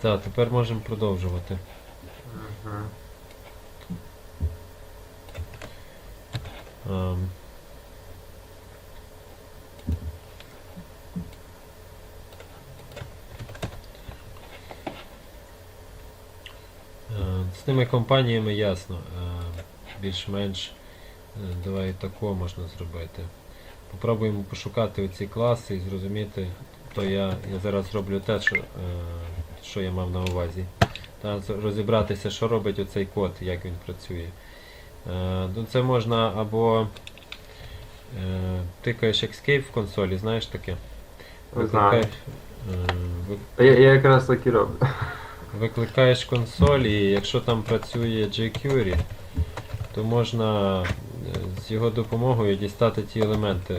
Так, тепер можемо продовжувати. Е, З тими компаніями ясно. Е, Більш-менш е, давай тако можна зробити. Попробуємо пошукати оці класи і зрозуміти, то я, я зараз роблю те, що, що я мав на увазі. Та, розібратися, що робить оцей код, як він працює. Е, ну, це можна або е, тикаєш Escape в консолі, знаєш таке? Викликаєш, е, ви- Я, я якраз так і роблю. викликаєш консоль і якщо там працює jQuery, то можна з його допомогою дістати ті елементи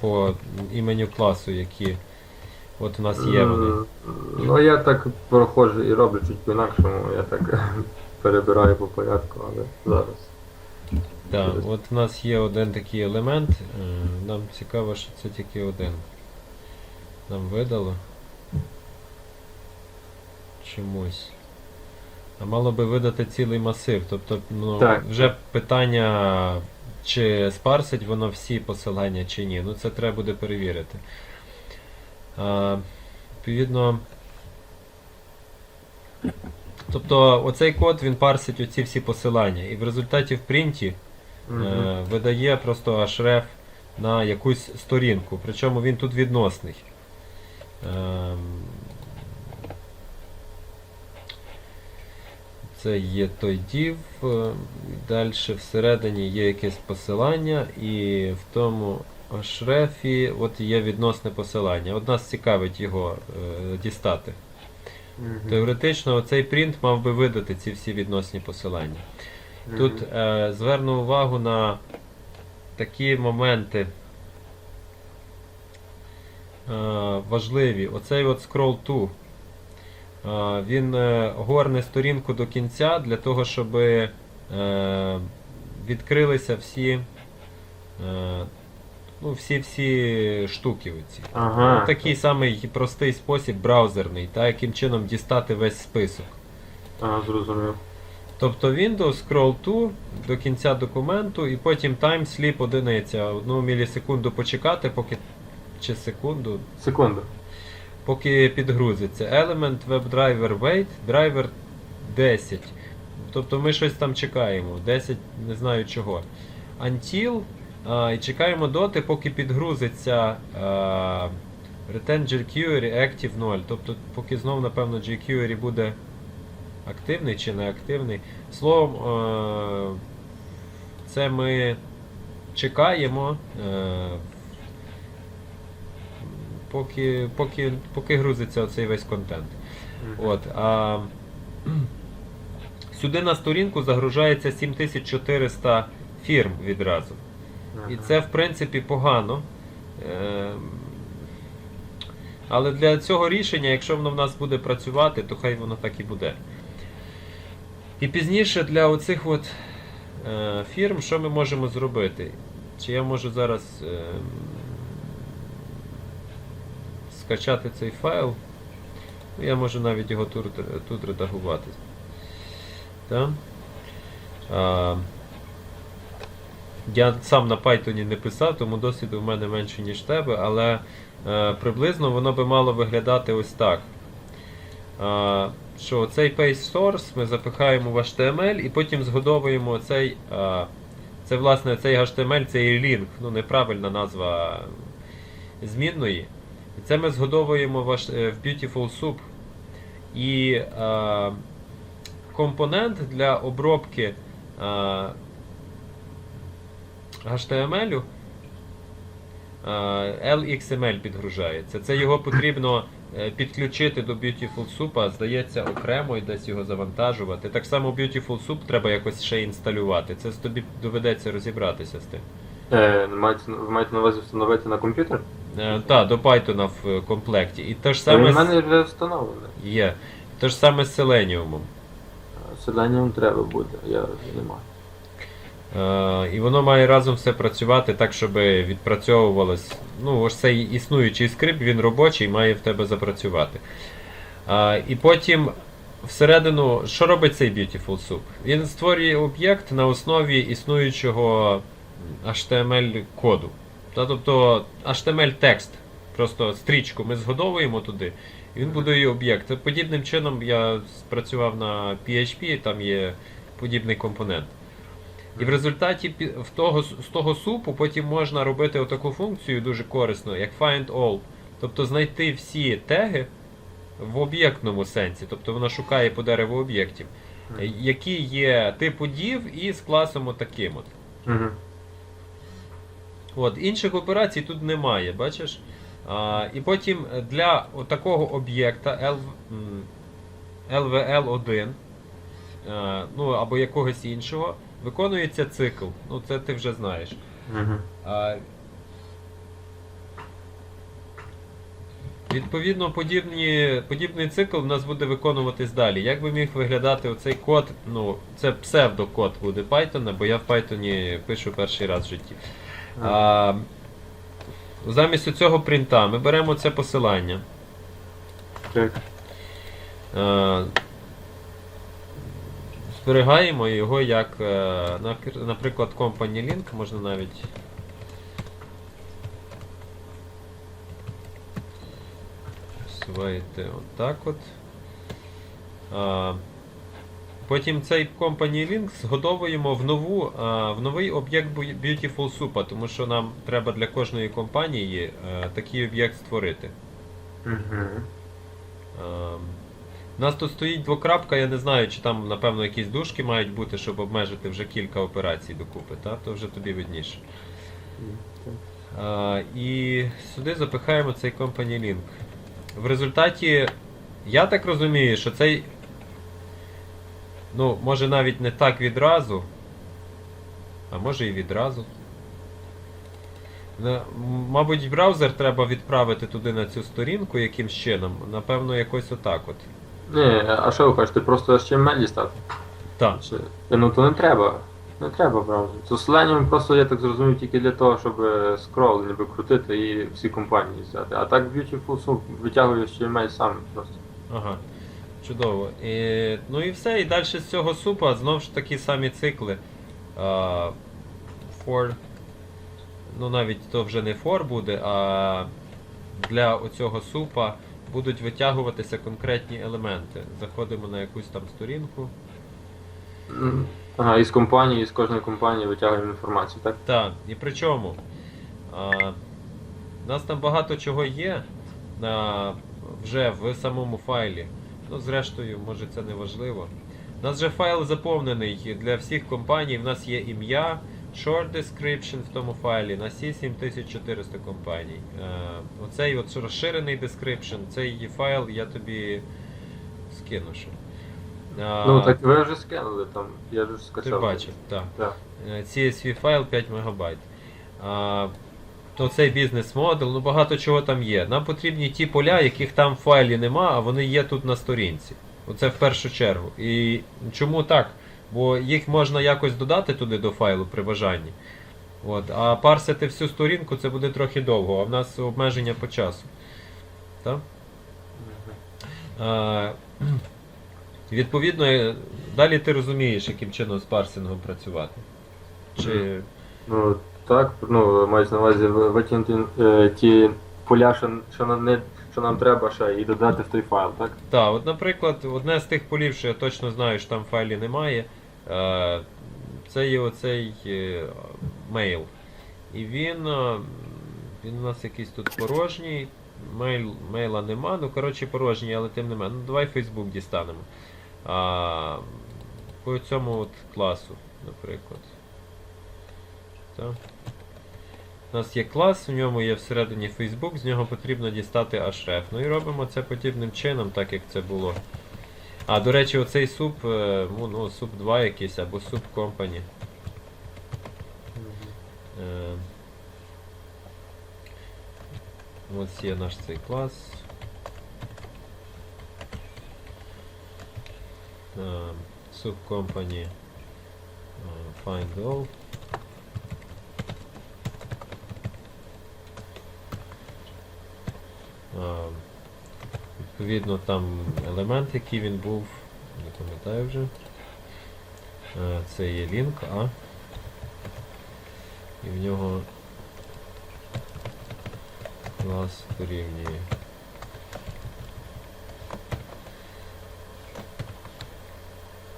по іменю класу, які от у нас є вони. Ну я так проходжу і роблю чуть по-інакшому, я так перебираю по порядку, але зараз. Так, от у нас є один такий елемент. е, Нам цікаво, що це тільки один. Нам видало. Чомусь. А мало би видати цілий масив. Тобто, ну, Так. вже питання, чи спарсить воно всі посилання чи ні. Ну це треба буде перевірити. Відповідно. Тобто оцей код він парсить оці всі посилання. І в результаті в принті е, видає просто href на якусь сторінку. Причому він тут відносний. Ем, Це є той div, е, далі всередині є якесь посилання, і в тому href от є відносне посилання. От нас цікавить його е, дістати. Мгм. Теоретично оцей принт мав би видати ці всі відносні посилання. Мгм. Тут е, зверну увагу на такі моменти е, важливі. Оцей от scroll to. Е, він е, горне сторінку до кінця для того, щоб е, відкрилися всі, е, ну, всі, всі штуки. Оці. Ага. Такий самий простий спосіб браузерний, та яким чином дістати весь список. Ага, зрозумів. Тобто Windows scroll to до кінця документу і потім timeslip одиниця. Одну мілісекунду почекати, поки чи секунду, Секунду. поки підгрузиться. Element WebDriver wait, driver 10. Тобто ми щось там чекаємо. 10 не знаю чого. Until і чекаємо доти, поки підгрузиться а, return jQuery active 0. Тобто, поки знов, напевно, jQuery буде активний чи не активний. Словом, е, це ми чекаємо, е, поки, поки, поки грузиться оцей весь контент. От, а, сюди на сторінку загружається 7400 фірм відразу. І це, в принципі, погано. Ем, Але для цього рішення, якщо воно в нас буде працювати, то хай воно так і буде. І пізніше для оцих от е, фірм, що ми можемо зробити? Чи я можу зараз ем, скачати цей файл? Ну, Я можу навіть його тут, редагувати. Так? Я сам на Python не писав, тому досвіду в мене менше, ніж тебе, але е, приблизно воно би мало виглядати ось так. Е, що цей paste source ми запихаємо в HTML і потім згодовуємо цей. Е, це власне цей HTML, цей link, ну неправильна назва змінної. І це ми згодовуємо в, е, Beautiful Soup. І е, компонент для обробки е, HTML LXML підгружається. Це його потрібно е, підключити до Beautiful Soup, а здається окремо і десь його завантажувати. Так само Beautiful Soup треба якось ще інсталювати. Це тобі доведеться розібратися з тим. Е, маєте, ви маєте на увазі встановити на комп'ютер? Е, Так, до Python в комплекті. І те ж саме в мене вже встановлений. є. Те ж саме з Selenium. Селеніум треба буде, я не маю. Е, і воно має разом все працювати так, щоб відпрацьовувалось. Ну, ось цей існуючий скрипт, він робочий, має в тебе запрацювати. А, і потім всередину, що робить цей Beautiful Soup? Він створює об'єкт на основі існуючого HTML-коду. Тобто HTML-текст. Просто стрічку ми згодовуємо туди, і він будує об'єкт. Подібним чином я спрацював на PHP, там є подібний компонент. І в результаті в того, з того супу потім можна робити отаку функцію дуже корисно, як find all. Тобто знайти всі теги в об'єктному сенсі. Тобто вона шукає по дереву об'єктів, е, які є типу div і з класом отаким от. Угу. От, інших операцій тут немає, бачиш? А, і потім для такого об'єкта L, LVL1 а, ну, або якогось іншого виконується цикл. Ну, це ти вже знаєш. Угу. А, Відповідно, подібні, подібний цикл в нас буде виконуватись далі. Як би міг виглядати оцей код? Ну, це псевдокод буде Python, бо я в Python пишу перший раз в житті. А, замість цього принта ми беремо це посилання. Так. Е, зберігаємо його як, е, наприклад, Company Link, можна навіть. Свайте отак от. А, потім цей Company Link згодовуємо в нову, в новий об'єкт Beautiful Soup, тому що нам треба для кожної компанії е, такий об'єкт створити. Угу. У нас тут стоїть двокрапка, я не знаю, чи там, напевно, якісь дужки мають бути, щоб обмежити вже кілька операцій докупи, та? то вже тобі видніше. А, і сюди запихаємо цей Company Link. В результаті, я так розумію, що цей. Ну, може навіть не так відразу. А може і відразу. Мабуть, браузер треба відправити туди на цю сторінку якимсь чином. Напевно, якось отак от. Ні, а що ви хочете, просто HTML дістати? Так. Чи... Ну то не треба. Не треба браузер. Посилання просто я так зрозумів тільки для того, щоб е, скрол ніби крутити і всі компанії взяти. А так Beautiful Soup витягує HTML сам просто. Ага. Чудово. І, ну і все. І далі з цього супа знову ж такі самі цикли. А, for. Ну навіть то вже не for буде, а для оцього супа будуть витягуватися конкретні елементи. Заходимо на якусь там сторінку. Ага, із компанії, з кожної компанії витягуємо інформацію, так? Так, і при чому? А, у нас там багато чого є на, вже в самому файлі. Ну, зрештою, може це не важливо. У нас же файл заповнений для всіх компаній. У нас є ім'я, short description в тому файлі. На всі 7400 компаній. Е, оцей от розширений description, цей файл я тобі скину. ще. Ну так ви вже скинули там, я вже ти бачив, так. Так. Е, CSV файл 5 МБ. То цей бізнес-модел, ну багато чого там є. Нам потрібні ті поля, яких там в файлі нема, а вони є тут на сторінці. Оце в першу чергу. І чому так? Бо їх можна якось додати туди до файлу при бажанні. От, а парсити всю сторінку це буде трохи довго, а в нас обмеження по часу. Так? А, відповідно, е, далі ти розумієш, яким чином з парсингом працювати. Чи. Ну так, ну мається на увазі ви- витягнути е, ті поля, що, не, що нам треба ще, і додати в той файл, так? Так, от, наприклад, одне з тих полів, що я точно знаю, що там в файлі немає, е, це є оцей е, мейл. І він, е, він у нас якийсь тут порожній. Мейл, мейла нема, ну коротше порожній, але тим не менше. Ну давай Facebook дістанемо. А, по цьому от класу, наприклад. Так. У нас є клас, в ньому є всередині Facebook, з нього потрібно дістати href. Ну і робимо це подібним чином, так як це було. А, до речі, оцей суп, е, ну, суп 2 якийсь або суп company. Е, Ось є наш цей клас. Е, Суп company е, find all. Е, відповідно там елемент, який він був, не пам'ятаю вже. Е, Це є link A. І в нього клас дорівнює.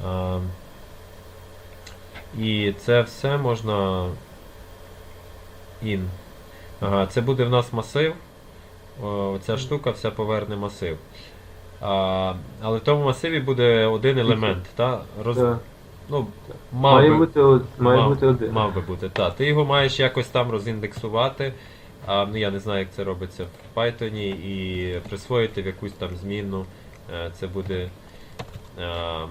А, і це все можна in. Ага, це буде в нас масив. Ця штука вся поверне масив. А, але в тому масиві буде один елемент. Та? Роз... Так. Ну, мав Має би, бути, має мав, бути один. мав би бути. Та. Ти його маєш якось там розіндексувати. А, ну, я не знаю, як це робиться в Python, і присвоїти в якусь там змінну. Е, Це буде а,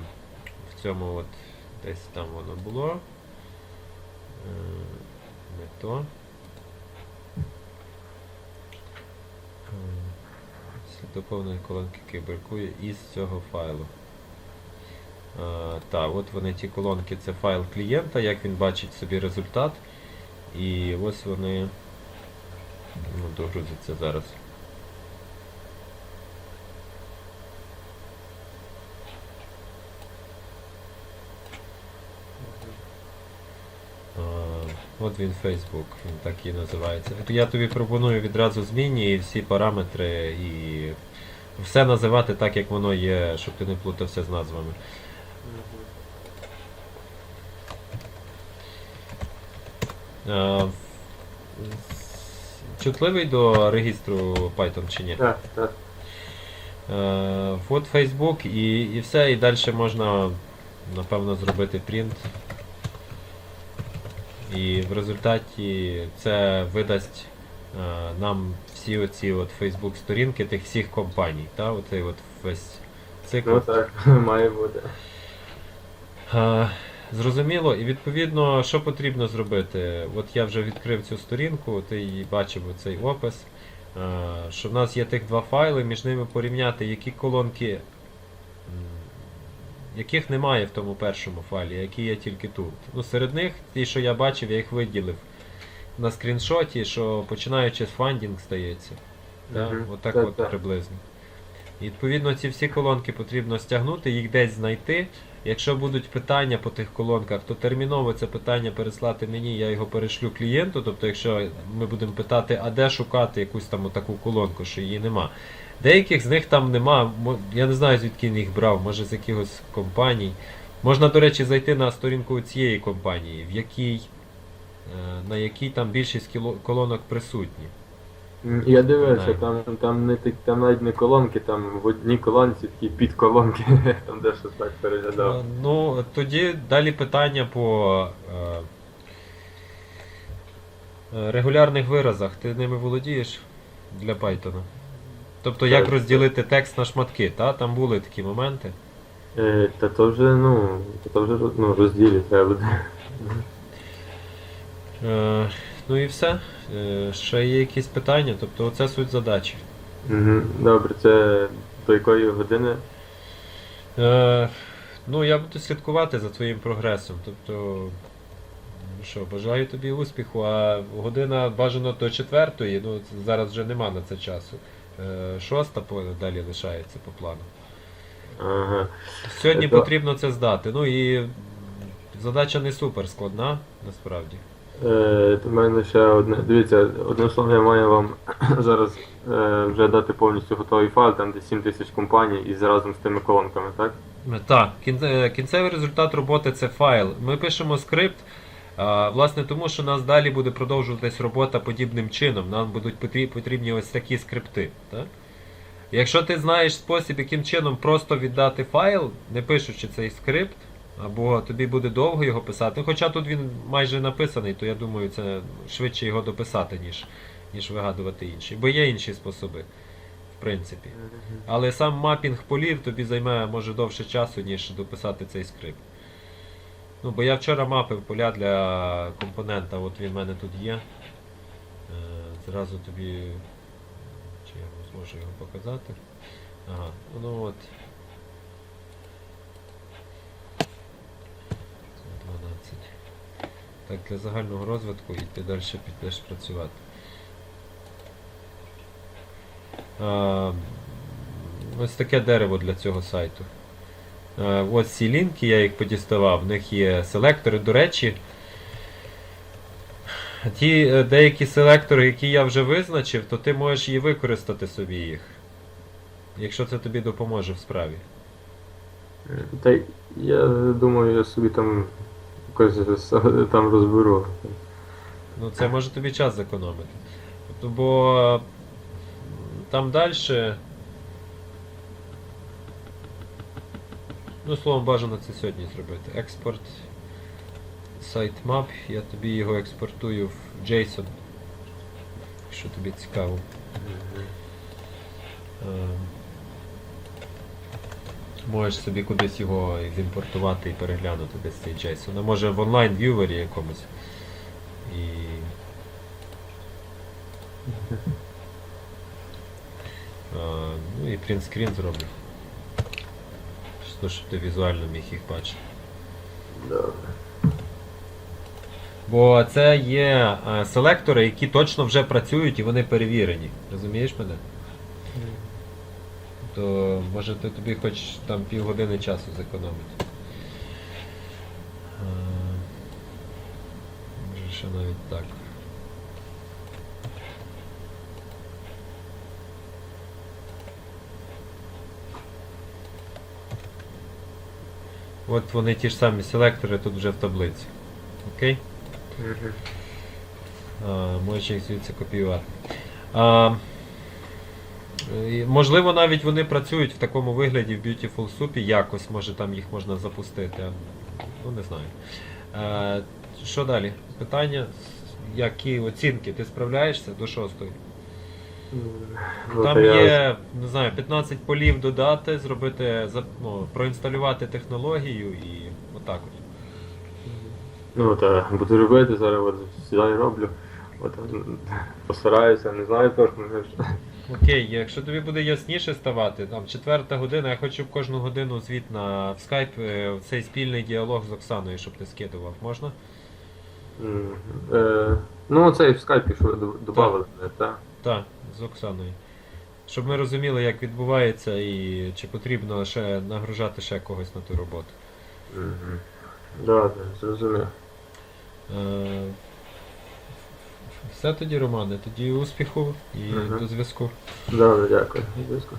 в цьому от десь там воно було. Е, Не то. Е, Слідоповної колонки бракує із цього файлу. Так, от вони ті колонки, це файл клієнта, як він бачить собі результат. І ось вони ну, догрузяться зараз. А, От він Facebook, він так і називається. Я тобі пропоную відразу зміні і всі параметри і все називати так, як воно є, щоб ти не плутався з назвами. А, Чутливий до регістру Python чи ні? Так, так. От Facebook і, і все, і далі можна, напевно, зробити принт. І в результаті це видасть е, нам всі оці от Facebook сторінки тих всіх компаній. Та? Оцей от весь цикл. Ну так, має бути. Е, Зрозуміло, і відповідно, що потрібно зробити? От я вже відкрив цю сторінку, ти її бачив цей опис. е, Що в нас є тих два файли, між ними порівняти, які колонки, яких немає в тому першому файлі, які є тільки тут. Ну, серед них, ті, що я бачив, я їх виділив на скріншоті, що починаючи з фандінг стається. Да? Мгм. Отак Так, от так. приблизно. І, відповідно, ці всі колонки потрібно стягнути, їх десь знайти. Якщо будуть питання по тих колонках, то терміново це питання переслати мені, я його перешлю клієнту. Тобто, якщо ми будемо питати, а де шукати якусь там таку колонку, що її нема. Деяких з них там нема. Я не знаю, звідки він їх брав, може з якихось компаній. Можна, до речі, зайти на сторінку цієї компанії, в якій, е, на якій там більшість колонок присутні. Я дивився, там, там, не, там навіть не колонки, там в одній колонці такі підколонки, там де щось так переглядав. Е, Ну, тоді далі питання по е, е, регулярних виразах. Ти ними володієш для Python? Тобто, як Так. розділити текст на шматки, та? Там були такі моменти. Е, та то вже, ну, то вже ну, розділі треба буде. Е, ну і все. Е, ще є якісь питання, тобто оце суть задачі. Мгм. Добре, це до якої години? Е, ну, я буду слідкувати за твоїм прогресом. Тобто, ну що, бажаю тобі успіху, а година бажано до четвертої, ну зараз вже нема на це часу. Е, шоста далі лишається по плану. Ага. Сьогодні Це- потрібно це здати. Ну і задача не супер складна, насправді. Е, у мене ще одне. Дивіться, одним словом, я маю вам зараз е, вже дати повністю готовий файл, там де 7 тисяч компаній і разом з тими колонками, так? Е, Так, е, кінцевий результат роботи це файл. Ми пишемо скрипт. Власне, тому що у нас далі буде продовжуватись робота подібним чином. Нам будуть потрібні ось такі скрипти. Так? Якщо ти знаєш спосіб, яким чином просто віддати файл, не пишучи цей скрипт, або тобі буде довго його писати. Ну, Хоча тут він майже написаний, то я думаю, це швидше його дописати, ніж, ніж вигадувати інші. Бо є інші способи, в принципі. Але сам мапінг полів тобі займе може довше часу, ніж дописати цей скрипт. Ну, бо я вчора мапив поля для компонента, от він в мене тут є. Е, зразу тобі. Чи я зможу його показати? Ага, ну от. 12. Так, для загального розвитку і ти далі підеш працювати. А, ось таке дерево для цього сайту. Е, ось ці лінки, я їх подіставав, в них є селектори. До речі, ті е, деякі селектори, які я вже визначив, то ти можеш і використати собі їх. Якщо це тобі допоможе в справі. Та й я думаю, я собі там якось там розберу. Ну, це може тобі час зекономити. Бо там далі. Ну, словом, бажано це сьогодні зробити. Експорт sitemap, я тобі його експортую в JSON. Якщо тобі цікаво. Ем, Можеш собі кудись його зімпортувати і переглянути десь цей JSON. А може в онлайн в'ювері якомусь. І. А, ну і принтскрін зроблю. Чисто, щоб ти візуально міг їх бачити. Добре. Бо це є е, селектори, які точно вже працюють і вони перевірені. Розумієш мене? То може ти тобі хоч там півгодини часу зекономити. Е, Може ще навіть так. От вони ті ж самі селектори тут вже в таблиці. Окей? А, можеш їх звідси копіювати. А, і, можливо, навіть вони працюють в такому вигляді в Beautiful Soup, якось, може там їх можна запустити. Ну, не знаю. А, що далі? Питання? Які оцінки? Ти справляєшся до шостої? Ну, Там я- є, не знаю, 15 полів додати, зробити, за- ну, проінсталювати технологію і отак от. Ну та буду робити зараз, от і роблю. От, м, постараюся, не знаю точно. Окей, якщо тобі буде ясніше ставати, там четверта година, я хочу кожну годину звіт на в скайп е, цей спільний діалог з Оксаною, щоб ти скидував. Можна? М, е, Ну, цей в скайпі, що ви додавали, так? Так, з Оксаною. Щоб ми розуміли, як відбувається і чи потрібно ще нагружати ще когось на ту роботу. Так, зрозуміло. зрозумів. Е, Все тоді, Романе, тоді успіху і Мгм. до зв'язку. Добре, дякую. Зв'язку.